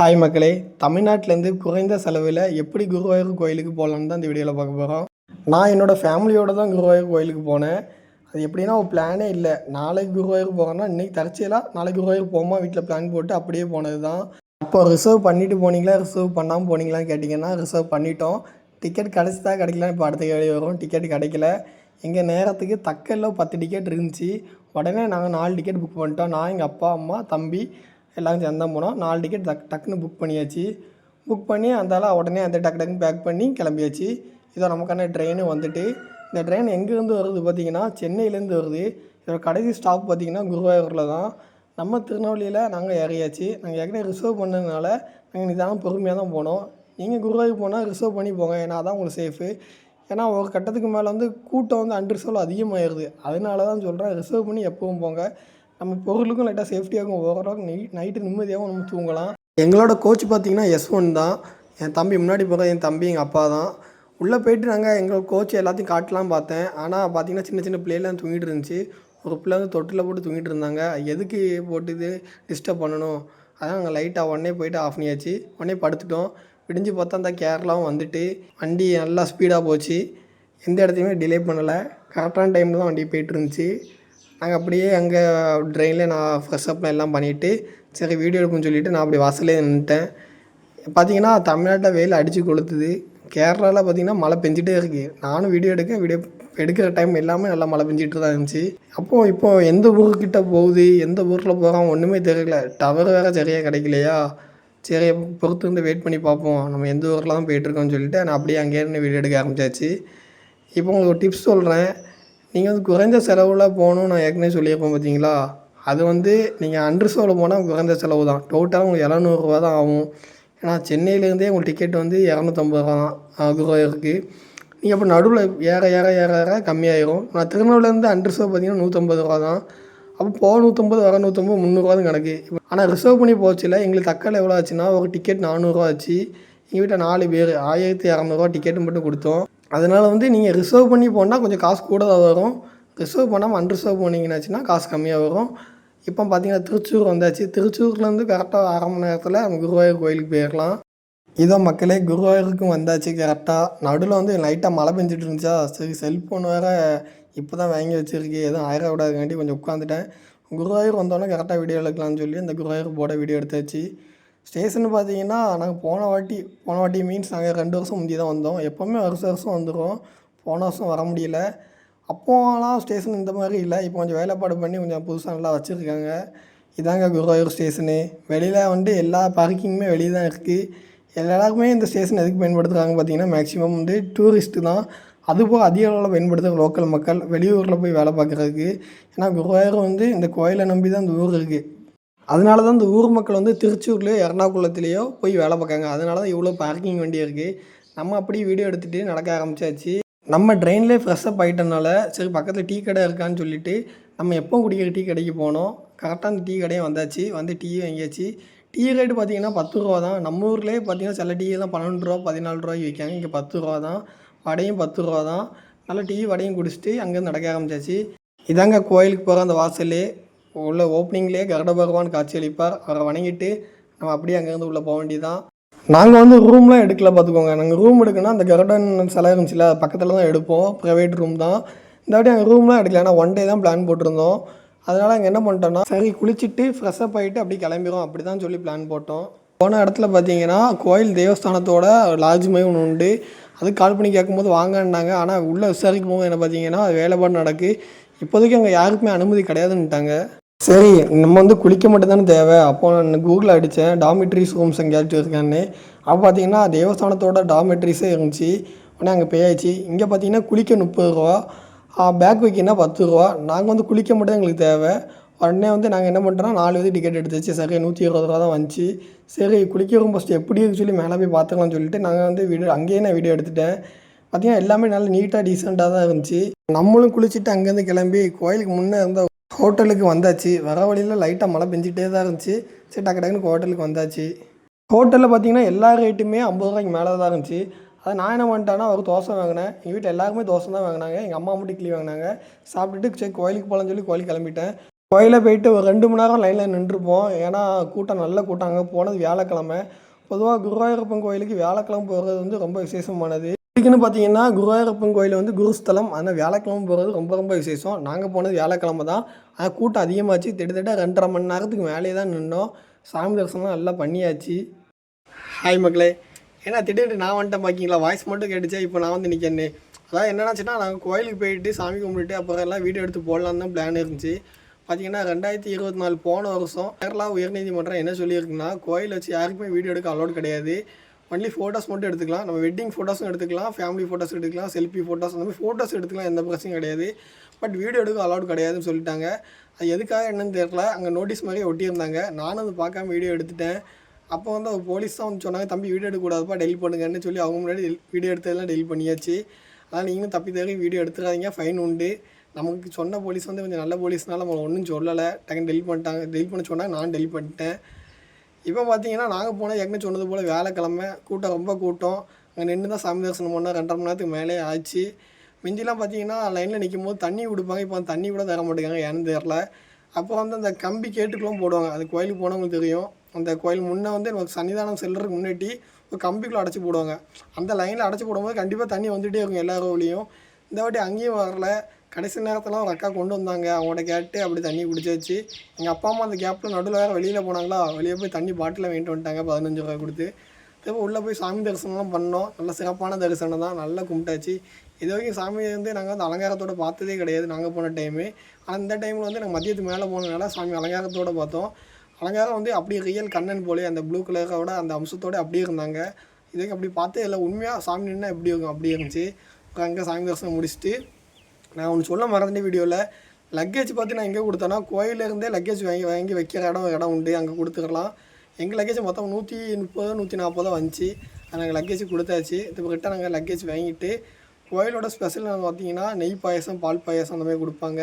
Hi மக்களே தமிழ்நாட்டிலேருந்து குறைந்த செலவில் எப்படி குருவாயூர் கோயிலுக்கு போகலான்னு தான் இந்த வீடியோவில் பார்க்க போகிறோம் நான் என்னோடய ஃபேமிலியோடு தான் குருவாயூர் கோயிலுக்கு போனேன். அது எப்படின்னா ஒரு பிளானே இல்லை. நாளைக்கு குருவாயூர் போகிறோன்னா இன்றைக்கி தற்செயலாக நாளைக்கு குருவாயூர் போமா வீட்டில் பிளான் போட்டு அப்படியே போனது தான் அப்போ ரிசர்வ் பண்ணிவிட்டு போனீங்களா? ரிசர்வ் பண்ணாமல் போனீங்களான்னு கேட்டிங்கன்னா ரிசர்வ் பண்ணிட்டோம். டிக்கெட் கிடச்சிதா கிடைக்கலான்னு இப்போ அடுத்த கேள்வி வரும். டிக்கெட் கிடைக்கல. எங்கள் நேரத்துக்கு தக்கல்ல பத்து டிக்கெட் இருந்துச்சு. உடனே நாங்கள் நாலு டிக்கெட் புக் பண்ணிட்டோம். நான் எங்கள் அப்பா அம்மா தம்பி எல்லாரும் சேர்ந்து தான் போனோம். நாலு டிக்கெட் டக் டக்குன்னு புக் பண்ணியாச்சு. புக் பண்ணி அந்தால உடனே அந்த டக்கு டக்குன்னு பேக் பண்ணி கிளம்பியாச்சு. இதோ நமக்கான ட்ரெயினு வந்துட்டு இந்த ட்ரெயின் எங்கேருந்து வருது பார்த்தீங்கன்னா சென்னையிலேருந்து வருது. இதோட கடைசி ஸ்டாப் பார்த்தீங்கன்னா குருவாயூரில் தான். நம்ம திருநெல்வேலியில் நாங்கள் இறங்கியாச்சு நாங்கள் ஏற்கனவே ரிசர்வ் பண்ணதுனால நாங்கள் நிதானம் பொறுமையாக தான் போனோம். நீங்கள் குருவாயூர் போனால் ரிசர்வ் பண்ணி போங்க. ஏன்னா அதான் உங்களுக்கு சேஃபு ஏன்னா ஒரு கட்டத்துக்கு மேலே வந்து கூட்டம் வந்து அன்ரிசர்வ் அதிகமாகிடுது அதனால தான் சொல்கிறேன் ரிசர்வ் பண்ணி எப்பவும் போங்க. நம்ம பொருளுக்கும் லைட்டாக சேஃப்டியாகவும் ஓவராக நைட் நைட்டு நிம்மதியாகவும் நம்ம தூங்கலாம். எங்களோட கோச் பார்த்தீங்கன்னா எஸ் ஒன் தான். என் தம்பி முன்னாடி போகிற என் தம்பி எங்கள் அப்பா தான். உள்ளே போயிட்டு நாங்கள் எங்கள் கோச் எல்லாத்தையும் காட்டலாம் பார்த்தேன். ஆனால் பார்த்தீங்கன்னா சின்ன சின்ன பிள்ளைலாம் தூங்கிட்டு இருந்துச்சு. ஒரு பிள்ளை வந்து தொட்டில் போட்டு தூங்கிட்டு இருந்தாங்க. எதுக்கு போட்டு இது டிஸ்டர்ப் பண்ணணும்? அதான் நாங்கள் லைட்டாக உடனே போயிட்டு ஆஃப் பண்ணியாச்சு. உடனே படுத்துட்டோம். விடிஞ்சு பார்த்தா அந்த கேரளாவும் வந்துட்டு வண்டி நல்லா ஸ்பீடாக போச்சு. எந்த இடத்தையுமே டிலே பண்ணலை. கரெக்டான டைமில் தான் வண்டி போயிட்டு இருந்துச்சு. நாங்கள் அப்படியே அங்கே ட்ரெயினில் நான் ஃப்ரெஷ்அப்லாம் எல்லாம் பண்ணிவிட்டு சரி வீடியோ எடுப்போம்னு சொல்லிவிட்டு நான் அப்படி வாசலே நின்றுட்டேன் பார்த்தீங்கன்னா தமிழ்நாட்டில் வெயில் அடித்து கொளுத்துது. கேரளாவில் பார்த்தீங்கன்னா மழை பெஞ்சிட்டே இருக்குது நானும் வீடியோ எடுக்க வீடியோ எடுக்கிற டைம் எல்லாமே நல்லா மழை பெஞ்சிட்டு தான் இருந்துச்சு. அப்போது இப்போது எந்த ஊருக்கிட்ட போகுது? எந்த ஊரில் போகிறோம் ஒன்றுமே தெரியல. டவர் வேறு சரியாக கிடைக்கலையா? சரி பொறுத்து வந்து வெயிட் பண்ணி பார்ப்போம். நம்ம எந்த ஊரில் தான் போயிட்டுருக்கோம்னு சொல்லிட்டு நான் அப்படியே அங்கேயே இருந்து வீடியோ எடுக்க ஆரம்பிச்சாச்சு. இப்போ உங்களுக்கு ஒரு டிப்ஸ் சொல்கிறேன் நீங்கள் வந்து குறைந்த செலவில் போகணும்னு நான் ஏற்கனவே சொல்லியிருப்பேன் பார்த்தீங்களா அது வந்து நீங்கள் அன்ரிசர்வில் போனால் குறைந்த செலவு தான். டோட்டலாக உங்களுக்கு இரநூறுவா தான் ஆகும். ஏன்னா சென்னையிலேருந்தே உங்களுக்கு டிக்கெட் வந்து இரநூத்தம்பது ரூபா தான். இருக்குது நீங்கள் அப்போ நடுவில் ஏற ஏற ஏற ஏற கம்மியாயிரும். நான் திருநெல்வேலியிலேருந்து அன்ரிசர்வ் பார்த்தீங்கன்னா நூற்றம்பது ரூபா தான். அப்போ போக நூற்றம்பது வர நூற்றம்பது முந்நூறுரூவா தான் கணக்கு. ஆனால் ரிசர்வ் பண்ணி போச்சுல எங்களுக்கு தக்கல் எவ்வளோ ஆச்சுன்னா ஒரு டிக்கெட் நானூறுரூவா ஆச்சு. எங்கள் வீட்டில் நாலு பேர். ஆயிரத்தி இரநூறுவா டிக்கெட்டு மட்டும் கொடுத்தோம். அதனால் வந்து நீங்கள் ரிசர்வ் பண்ணி போனால் கொஞ்சம் காசு கூட தான் வரும். ரிசர்வ் பண்ணாமல் அன்ரிசர்வ் பண்ணிங்கன்னாச்சுன்னா காசு கம்மியாக வரும். இப்போ பார்த்தீங்கன்னா திருச்சூர் வந்தாச்சு. திருச்சூர்லேருந்து கரெக்டாக அரை மணி நேரத்தில் நம்ம குருவாயூர் கோயிலுக்கு போயிடலாம் இதோ மக்களே குருவாயூருக்கும் வந்தாச்சு கரெக்டாக நடுவில் வந்து லைட்டாக மழை பெஞ்சிட்டு இருந்துச்சா? சரி செல்ஃபோன் வேறு இப்போ தான் வாங்கி வச்சுருக்கேன் எதுவும் ஆயிரம் விடாதுக்காண்டி கொஞ்சம் உட்காந்துட்டேன் குருவாயூர் வந்தோடனே கரெக்டாக வீடியோ எடுக்கலாம்னு சொல்லி அந்த குருவாயூர் போட வீடியோ எடுத்தாச்சு. ஸ்டேஷன் பார்த்தீங்கன்னா நாங்கள் போன வாட்டி போன வாட்டி மீன்ஸ் நாங்கள் ரெண்டு வருஷம் முந்தி தான் வந்தோம். எப்போவுமே வருஷம் வருஷம் வந்துடும் போன வருஷம் வர முடியல. அப்போலாம் ஸ்டேஷன் இந்த மாதிரி இல்லை. இப்போ கொஞ்சம் வேலைப்பாடு பண்ணி கொஞ்சம் புதுசாக நல்லா வச்சுருக்காங்க. இதாங்க குருவாயூர் ஸ்டேஷனு. வெளியில் வந்து எல்லா பார்க்கிங்குமே வெளியே தான் இருக்குது எல்லாருக்குமே இந்த ஸ்டேஷன் எதுக்கு பயன்படுத்துகிறாங்க பார்த்தீங்கன்னா மேக்ஸிமம் வந்து டூரிஸ்ட்டு தான். அதுபோக அதிக அளவில் பயன்படுத்துகிற லோக்கல் மக்கள் வெளியூரில் போய் வேலை பார்க்குறதுக்கு. ஏன்னா குருவாயூர் வந்து இந்த கோயிலை நம்பி தான் இந்த ஊர் இருக்குது அதனால தான் இந்த ஊர் மக்கள் வந்து திருச்சூர்லேயோ எர்ணாகுளத்துலேயோ போய் வேலை பார்க்காங்க. அதனால தான் இவ்வளோ பார்க்கிங் வண்டி இருக்குது நம்ம அப்படியே வீடியோ எடுத்துகிட்டு நடக்க ஆரம்பிச்சாச்சு. நம்ம ட்ரெயின்லேயே ஃப்ரெஷ்ஷப் ஆகிட்டனால சரி பக்கத்தில் டீ கடை இருக்கான்னு சொல்லிட்டு நம்ம எப்போ குடிக்கிற டீ கடைக்கு போனோம். கரெக்டாக அந்த டீ கடையும் வந்தாச்சு. வந்து டீ வாங்கியாச்சு. டீ ரேட்டு பார்த்தீங்கன்னா பத்து ரூபா தான். நம்ம ஊர்லேயே பார்த்தீங்கன்னா சில டீ எல்லாம் பன்னெண்டு ரூபா பதினாலு ரூபாய்க்கு விற்காங்க. இங்கே பத்து ரூபா தான். வடையும் பத்து ரூபா தான். நல்லா டீ வடையும் குடிச்சிட்டு அங்கேருந்து நடக்க ஆரம்பிச்சாச்சு. இதாங்க கோயிலுக்கு போகிற அந்த வாசல்லே உள்ள ஓப்பனிங்லேயே கருட பகவான் காட்சி அளிப்பார் அவரை வணங்கிட்டு நம்ம அப்படியே அங்கேருந்து உள்ளே போக வேண்டியதான் நாங்கள் வந்து ரூம்லாம் எடுக்கல பார்த்துக்கோங்க. நாங்கள் ரூம் எடுக்கணும்னா அந்த கருடன் சிலை இருந்துச்சுல பக்கத்தில் தான் எடுப்போம். ப்ரைவேட் ரூம் தான். இந்த வாட்டி நாங்கள் ரூம்லாம் எடுக்கல. ஏன்னா ஒன் டே தான் பிளான் போட்டிருந்தோம். அதனால் அங்கே என்ன பண்ணிட்டோம்னா சரி குளிச்சுட்டு ஃப்ரெஷ்ஷப் ஆகிட்டு அப்படியே கிளம்பிடும் அப்படி தான் சொல்லி பிளான் போட்டோம். போன இடத்துல பார்த்தீங்கன்னா கோயில் தேவஸ்தானத்தோட லாட்ஜ் மாதிரி ஒன்று உண்டு. அது கால் பண்ணி கேட்கும்போது வாங்கன்னாங்க. ஆனால் உள்ளே விசாரிக்கும் போது என்ன பார்த்தீங்கன்னா வேலைப்பாடு நடக்கு. இப்போதைக்கு அங்கே யாருக்குமே அனுமதி கிடையாதுன்ட்டாங்க சரி நம்ம வந்து குளிக்க மட்டும் தானே தேவை. அப்போ நான் கூகுளில் அடித்தேன் டாமிட்ரிஸ் ரூம்ஸ் எங்கேயாச்சும் இருக்கான்னு அப்போ பார்த்தீங்கன்னா தேவஸ்தானத்தோட டாமிட்ரிஸே இருந்துச்சு. உடனே அங்கே போயாச்சு இங்கே பார்த்தீங்கன்னா குளிக்க முப்பது ரூபா. பேக் வைக்கினா பத்து ரூபா. நாங்கள் வந்து குளிக்க மட்டும் எங்களுக்கு தேவை. உடனே வந்து நாங்கள் என்ன பண்ணுறோம் நாலு வந்து டிக்கெட் எடுத்துச்சு சரி நூற்றி இருபது ரூபா தான் வந்துச்சு. சரி குளிக்க ரூம் ஃபஸ்ட்டு எப்படி இருக்குன்னு சொல்லி மேலே போய் பார்த்துக்கலாம்னு சொல்லிட்டு நாங்கள் வந்து வீடியோ அங்கேயே நான் வீடியோ எடுத்துட்டேன். பார்த்தீங்கன்னா எல்லாமே நல்லா நீட்டாக டீசெண்டாக தான் இருந்துச்சு. நம்மளும் குளிச்சுட்டு அங்கேருந்து கிளம்பி கோயிலுக்கு முன்னே இருந்த ஹோட்டலுக்கு வந்தாச்சு. வர வழியில் லைட்டாக மழை பெஞ்சிட்டே தான் இருந்துச்சு. சரி டக்கு டக்குன்னு ஹோட்டலுக்கு வந்தாச்சு. ஹோட்டலில் பார்த்தீங்கன்னா எல்லா ரேட்டுமே ஐம்பது ரூபாய்க்கு மேலே தான் இருந்துச்சு. அதை நான் என்ன பண்ணிட்டேன்னா ஒரு தோசை வாங்கினேன். எங்கள் வீட்டில் எல்லாருமே தோசை தான் வாங்கினாங்க. எங்கள் அம்மா மட்டும் கிளி வாங்கினாங்க. சாப்பிட்டுட்டு சரி கோயிலுக்கு போகலான்னு சொல்லி கோயிலுக்கு கிளம்பிட்டேன். கோயிலில் போயிட்டு ஒரு ரெண்டு மணி நேரம் லைனில் நின்றுப்போம். ஏன்னா கூட்டம் நல்ல கூட்டம். அங்கே போனது வியாழக்கிழமை. பொதுவாக குருவாயூரப்பன் கோயிலுக்கு வியாழக்கிழமை போகிறது வந்து ரொம்ப விசேஷமானது. இதுக்குன்னு பார்த்தீங்கன்னா குருவாயூரப்பன் கோயில் வந்து குருஸ்தலம் ஆனால் வியாழக்கிழமை போகிறது ரொம்ப ரொம்ப விசேஷம். நாங்கள் போனது வியாழக்கிழமை தான். ஆனால் கூட்டம் அதிகமாச்சு. திட்டத்தட்ட ரெண்டரை மணி நேரத்துக்கு மேலே தான் நின்னோம். சாமி தரிசனம் நல்லா பண்ணியாச்சு. ஹாய் மக்களே. ஏன்னா திடீர்னு நான் வந்துட்டேன் பார்க்கிங்களா வாய்ஸ் மட்டும் கேட்டுச்சா? இப்போ நான் வந்து நிற்கிறேன்னு அதாவது என்னென்னாச்சுன்னா நாங்கள் கோயிலுக்கு போயிட்டு சாமி கும்பிட்டுட்டு அப்புறம் எல்லாம் வீடியோ எடுத்து போடலான்னு தான் பிளான் இருந்துச்சு. பார்த்தீங்கன்னா ரெண்டாயிரத்தி இருபத்தி நாலு போன வருஷம் கேரளா உயர்நீதிமன்றம் என்ன சொல்லியிருக்குன்னா கோயில் வச்சு யாருக்குமே வீடியோ எடுக்க அலோட் கிடையாது. ஒன்லி ஃபோட்டோஸ் மட்டும் எடுத்துக்கலாம். நம்ம வெட்டிங் ஃபோட்டோஸும் எடுத்துக்கலாம். ஃபேமிலி ஃபோட்டோஸ் எடுத்துக்கலாம். செல்ஃபி ஃபோட்டோஸ் அந்த மாதிரி ஃபோட்டோஸ் எடுத்துக்கலாம். எந்த பிரச்சனையும் கிடையாது. பட் வீடியோ எடுக்க அலவுட் கிடையாதுன்னு சொல்லிட்டாங்க. அது எதுக்காக என்னன்னு தெரியல. அங்கே நோட்டீஸ் மாதிரி ஒட்டியிருந்தாங்க. நானும் அது பார்க்காம வீடியோ எடுத்துட்டேன். அப்போ வந்து அவங்க போலீஸ் தான் வந்து சொன்னாங்க தம்பி வீடியோ எடுக்கக்கூடாதுப்பா. டெலிட் பண்ணுங்கன்னு சொல்லி அவங்க முன்னாடி வீடியோ எடுத்ததெல்லாம் டெலிட் பண்ணியாச்சு. அதனால் நீங்களும் தப்பி தவறி வீடியோ எடுத்துக்காதீங்க ஃபைன் உண்டு. நமக்கு சொன்ன போலீஸ் வந்து கொஞ்சம் நல்ல போலீஸ்னால நம்ம ஒன்றும் சொல்லலை. டக்குன்னு டெலிட் பண்ணிட்டாங்க. டெலிட் பண்ண சொன்னாங்க. நான் டெலிட் பண்ணிட்டேன். இப்போ பார்த்தீங்கன்னா நாங்கள் போனால் ஏற்கனவே சொன்னது போல் வேலைக்கிழமை கூட்டம் ரொம்ப கூட்டம். அங்கே நின்று தான் சாமி தரிசனம் பண்ணால் ரெண்டரை மணி நேரத்துக்கு மேலே ஆச்சு மிஞ்சிலாம் பார்த்தீங்கன்னா லைனில் நிற்கும் போது தண்ணி கொடுப்பாங்க. இப்போ தண்ணி கூட தர மாட்டேங்காங்க ஏன்னு தெரில அப்போ வந்து அந்த கம்பி கேட்டுக்குலாம் போடுவாங்க. அது கோயிலுக்கு போனவங்களுக்கு தெரியும். அந்த கோயில் முன்னே வந்து நமக்கு சன்னிதானம் செல்றதுக்கு முன்னாடி ஒரு கம்பிக்குள்ளே அடைச்சி போடுவாங்க. அந்த லைனில் அடைச்சி போடும்போது கண்டிப்பாக தண்ணி வந்துகிட்டே இருக்கும் எல்லா ரோலையும் இந்த வாட்டி அங்கேயும் வரல. கடைசி நேரத்தில் ஒரு அக்கா கொண்டு வந்தாங்க. அவங்கள்ட்ட கேட்டு அப்படி தண்ணி குடிச்சாச்சு எங்கள் அப்பா அம்மா அந்த கேப்பில் நடுவில் வேறு வெளியில் போனாங்களா? வெளியே போய் தண்ணி பாட்டில் வாங்கிட்டு வந்துட்டாங்க. பதினஞ்சு ரூபாய் கொடுத்து. திரும்ப உள்ளே போய் சாமி தரிசனம்லாம் பண்ணோம். நல்ல சிறப்பான தரிசனம் தான். நல்லா கும்பிட்டாச்சு. இது வரைக்கும் சாமியை வந்து நாங்கள் வந்து அலங்காரத்தோடு பார்த்ததே கிடையாது. நாங்கள் போன டைமு ஆனால் இந்த டைமில் வந்து நாங்கள் மதியத்துக்கு மேலே போனதுனால சாமி அலங்காரத்தோடு பார்த்தோம். அலங்காரம் வந்து அப்படியே ரியல் கண்ணன் போலே. அந்த ப்ளூ கலரோட அந்த அம்சத்தோட அப்படியே இருந்தாங்க. இதுக்கு அப்படி பார்த்தே இல்லை. உண்மையாக சாமி நின்னா எப்படி இருக்கும்? அப்படி இருந்துச்சு. அங்கே சாமி தரிசனம் முடிச்சுட்டு நான் ஒன்று சொல்ல மறந்துட்டேன் வீடியோவில் லக்கேஜ் பார்த்து நான் எங்கே கொடுத்தேன்னா கோயிலேருந்தே லக்கேஜ் வாங்கி வாங்கி வைக்கிற இடம் இடம் உண்டு. அங்கே கொடுத்துக்கலாம் எங்கள் லக்கேஜ் மொத்தம் நூற்றி முப்பது நூற்றி நாற்பதோ வந்துச்சு. நாங்கள் லக்கேஜ் கொடுத்தாச்சு. இப்போ கிட்ட நாங்கள் லக்கேஜ் வாங்கிட்டு கோயிலோட ஸ்பெஷல் நாங்கள் பார்த்தீங்கன்னா நெய் பாயசம் பால் பாயசம் அந்த மாதிரி கொடுப்பாங்க.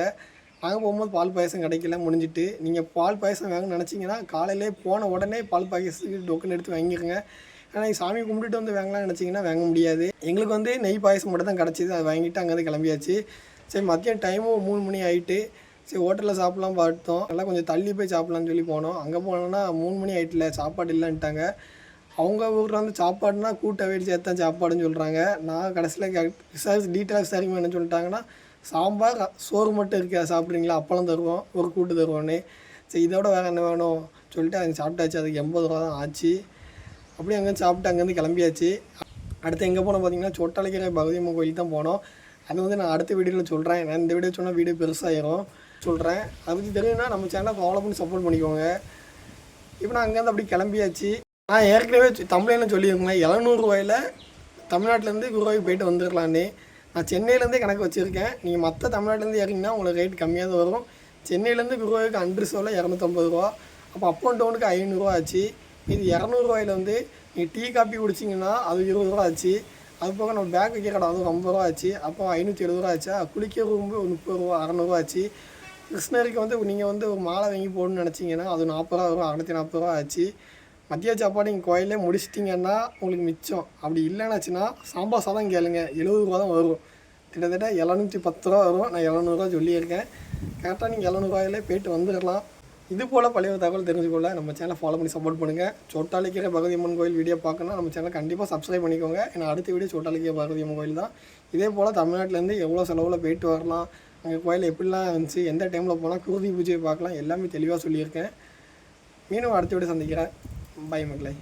நாங்கள் போகும்போது பால் பாயசம் கிடைக்கல முடிஞ்சிட்டு. நீங்கள் பால் பாயசம் வாங்கன்னு நினச்சிங்கன்னா காலையிலே போன உடனே பால் பாயசத்துக்கு டோக்கன் எடுத்து வாங்கிக்கோங்க ஆனால் சாமி கும்பிட்டுட்டு வந்து வாங்கலாம்னு நினச்சிங்கன்னா வாங்க முடியாது. எங்களுக்கு வந்து நெய் பாயசம் மட்டும் தான் கிடச்சிது. அதை வாங்கிட்டு அங்கேருந்து கிளம்பியாச்சு. சரி மதியம் டைமும் மூணு மணி ஆகிட்டு சரி ஹோட்டலில் சாப்பிட்லாம் பார்த்தோம். எல்லாம் கொஞ்சம் தள்ளி போய் சாப்பிட்லான்னு சொல்லி போனோம். அங்கே போனோன்னா மூணு மணி ஆகிட்டில் சாப்பாடு இல்லைன்ட்டாங்க அவங்க ஊரில் வந்து சாப்பாடுனா கூட்ட சேர்த்து தான் சாப்பாடுன்னு சொல்கிறாங்க நான் கடைசியில் விசாரிச்சு டீட்டெயிலாக விசாரிக்கும் என்ன சொல்லிட்டாங்கன்னா சாம்பார் சோறு மட்டும் இருக்கா? சாப்பிட்றீங்களா? அப்பளம் தருவோம் ஒரு கூட்டு தருவோன்னு சரி இதோட வேறு என்ன வேணும்? சொல்லிட்டு அங்கே சாப்பிட்டாச்சு. அதுக்கு எண்பது ரூபா தான் ஆச்சு. அப்படியே அங்கே சாப்பிட்டு அங்கேருந்து கிளம்பியாச்சு. அடுத்து எங்கே போனோம் பார்த்தீங்கன்னா சொட்டாலைக்கிற பகவதியம்மன் கோயில் தான் போனோம். அது வந்து நான் அடுத்த வீடியோவில் சொல்கிறேன் நான் இந்த வீடியோ சொன்னால் வீடியோ பெருசாகிடும் சொல்கிறேன் அதை பற்றி தெரியும்னா நம்ம சேனலை ஃபாலோ பண்ணி சப்போர்ட் பண்ணிக்கோங்க. இப்போ நான் அங்கேருந்து அப்படி கிளம்பியாச்சு. நான் ஏற்கனவே தமிழ்ல சொல்லியிருக்கேன் எழுநூறுவாயில் தமிழ்நாட்டிலேருந்து குருவாய்க்கு போயிட்டு வந்துடலான்னு நான் சென்னையிலேருந்தே கணக்கு வச்சுருக்கேன். நீங்கள் மற்ற தமிழ்நாட்டிலேருந்து இறங்கினா உங்களுக்கு ரேட் கம்மியாக தான் வரும். சென்னையிலேருந்து குருவாய்க்கு அன்று சோழ இரநூத்தம்பது ரூபா. அப்போ அப் அண்ட் டவுனுக்கு ஐநூறுரூவா ஆச்சு. இது இரநூறுவாயில் வந்து நீங்கள் டீ காப்பி குடிச்சிங்கன்னா அது இருபது ரூபா ஆச்சு. அது போக நம்ம பேக் வைக்கிற கடை அது ரொம்ப ரூபா ஆச்சு அப்போ ஐநூற்றி எழுபது ரூபா ஆச்சா குளிக்கிற ரூம்பு முப்பது ரூபா அறநூறுவா ஆச்சு கிருஷ்ணருக்கு வந்து நீங்கள் வந்து ஒரு மாலை வாங்கி போடணும்னு நினச்சிங்கன்னா அது நாற்பது ரூபா வரும் அறநூற்றி நாற்பது ரூபா ஆச்சு மதிய சாப்பாடு நீங்கள் கோயிலே முடிச்சிட்டிங்கன்னா உங்களுக்கு மிச்சம். அப்படி இல்லைன்னாச்சுன்னா சாம்பார் சாதம் கேளுங்க. எழுபது ரூபா தான் வரும். கிட்டத்தட்ட எழுநூற்றி பத்து ரூபா வரும். நான் எழுநூறுவா சொல்லியிருக்கேன். கரெக்டாக நீங்கள் எழுநூறுவாயிலே போயிட்டு வந்துடலாம். இது போல் பழைய தகவல் தெரிஞ்சுக்கொள்ள நம்ம சேனலை ஃபாலோ பண்ணி சப்போர்ட் பண்ணுங்கள் சோட்டாளிக்கிற பகவதி அம்மன் கோயில் வீடியோ பார்க்கணும்னா நம்ம சேனலை கண்டிப்பாக சப்ஸ்கிரைப் பண்ணிக்கோங்க. ஏன்னா அடுத்த வீடியோ சோட்டாளிக்கிற பகவதி அம்மன் கோயில் தான். இதே போல் தமிழ்நாட்டிலேருந்து எவ்வளோ செலவில் போயிட்டு வரலாம் அங்கே கோயில் எப்படிலாம் இருந்துச்சு எந்த டைமில் போனால் குருதி பூஜையை பார்க்கலாம் எல்லாமே தெளிவாக சொல்லியிருக்கேன். மீண்டும் அடுத்த வீடியோ சந்திக்கிறேன். பை மக்களை.